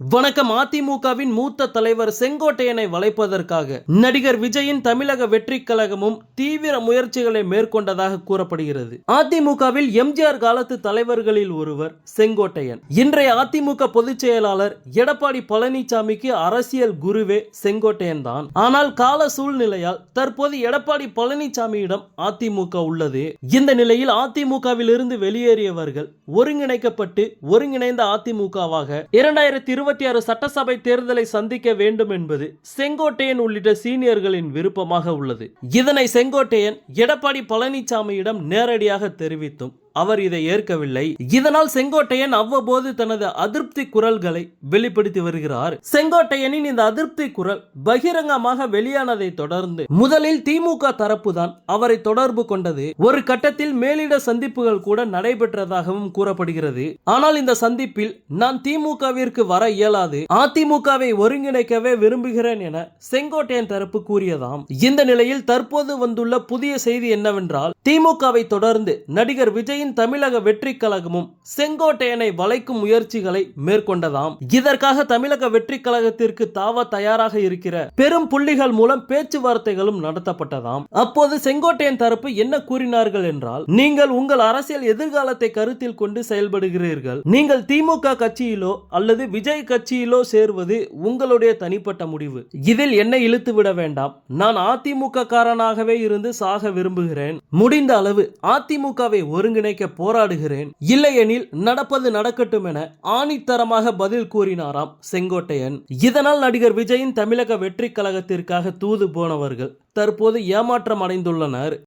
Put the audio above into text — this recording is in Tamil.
வணக்கம். அதிமுகவின் மூத்த தலைவர் செங்கோட்டையனை வளைப்பதற்காக நடிகர் விஜயின் தமிழக வெற்றி கழகமும் தீவிர முயற்சிகளை மேற்கொண்டதாக கூறப்படுகிறது. அதிமுகவில் எம்ஜிஆர் காலத்து தலைவர்களில் ஒருவர் செங்கோட்டையன். இன்றைய அதிமுக பொதுச் செயலாளர் எடப்பாடி பழனிசாமிக்கு அரசியல் குருவே செங்கோட்டையன் தான். ஆனால் கால சூழ்நிலையால் தற்போது எடப்பாடி பழனிசாமியிடம் அதிமுக உள்ளது. இந்த நிலையில் அதிமுகவில் இருந்து வெளியேறியவர்கள் ஒருங்கிணைக்கப்பட்டு ஒருங்கிணைந்த அதிமுகவாக இரண்டாயிரத்தி இருபத்தி ஆறு சட்டசபை தேர்தலை சந்திக்க வேண்டும் என்பது செங்கோட்டையன் உள்ளிட்ட சீனியர்களின் விருப்பமாக உள்ளது. இதனை செங்கோட்டையன் எடப்பாடி பழனிசாமியிடம் நேரடியாக தெரிவித்தும் அவர் இதை ஏற்கவில்லை. இதனால் செங்கோட்டையன் அவ்வப்போது தனது அதிருப்தி குரல்களை வெளிப்படுத்தி வருகிறார். செங்கோட்டையனின் இந்த அதிருப்தி குரல் பகிரங்கமாக வெளியானதை தொடர்ந்து முதலில் திமுக தரப்புதான் அவரை தொடர்பு கொண்டது. ஒரு கட்டத்தில் மேலிட சந்திப்புகள் கூட நடைபெற்றதாகவும் கூறப்படுகிறது. ஆனால் இந்த சந்திப்பில் நான் திமுகவிற்கு வர இயலாது. அதிமுகவை ஒருங்கிணைக்கவே விரும்புகிறேன் என செங்கோட்டையன் தரப்பு கூறியதாம். இந்த நிலையில் தற்போது வந்துள்ள புதிய செய்தி என்னவென்றால் திமுகவை தொடர்ந்து நடிகர் விஜயின் தமிழக வெற்றி கழகமும் செங்கோட்டையனை வளைக்கும் முயற்சிகளை மேற்கொண்டதாம். இதற்காக தமிழக வெற்றி கழகத்திற்கு தாவ தயாராக இருக்கிற பெரும் புள்ளிகள் மூலம் பேச்சுவார்த்தைகளும் நடத்தப்பட்டதாம். அப்போது செங்கோட்டையன் தரப்பு என்ன கூறினார்கள் என்றால் நீங்கள் உங்கள் அரசியல் எதிர்காலத்தை கருத்தில் கொண்டு செயல்படுகிறீர்கள். நீங்கள் திமுக கட்சியிலோ அல்லது விஜய் கட்சியிலோ சேர்வது உங்களுடைய தனிப்பட்ட முடிவு. இதில் என்னை இழுத்து விட வேண்டாம். நான் அதிமுக காரனாகவே இருந்து சாக விரும்புகிறேன். முடிந்த அளவு அதிமுகவை ஒருங்கிணைக்க போராடுகிறேன். இல்லையெனில் நடப்பது நடக்கட்டும் என ஆணித்தரமாக பதில் கூறினாராம் செங்கோட்டையன். இதனால் நடிகர் விஜயின் தமிழக வெற்றி கழகத்திற்காக தூது போனவர்கள் தற்போது ஏமாற்றம் அடைந்துள்ளனர்.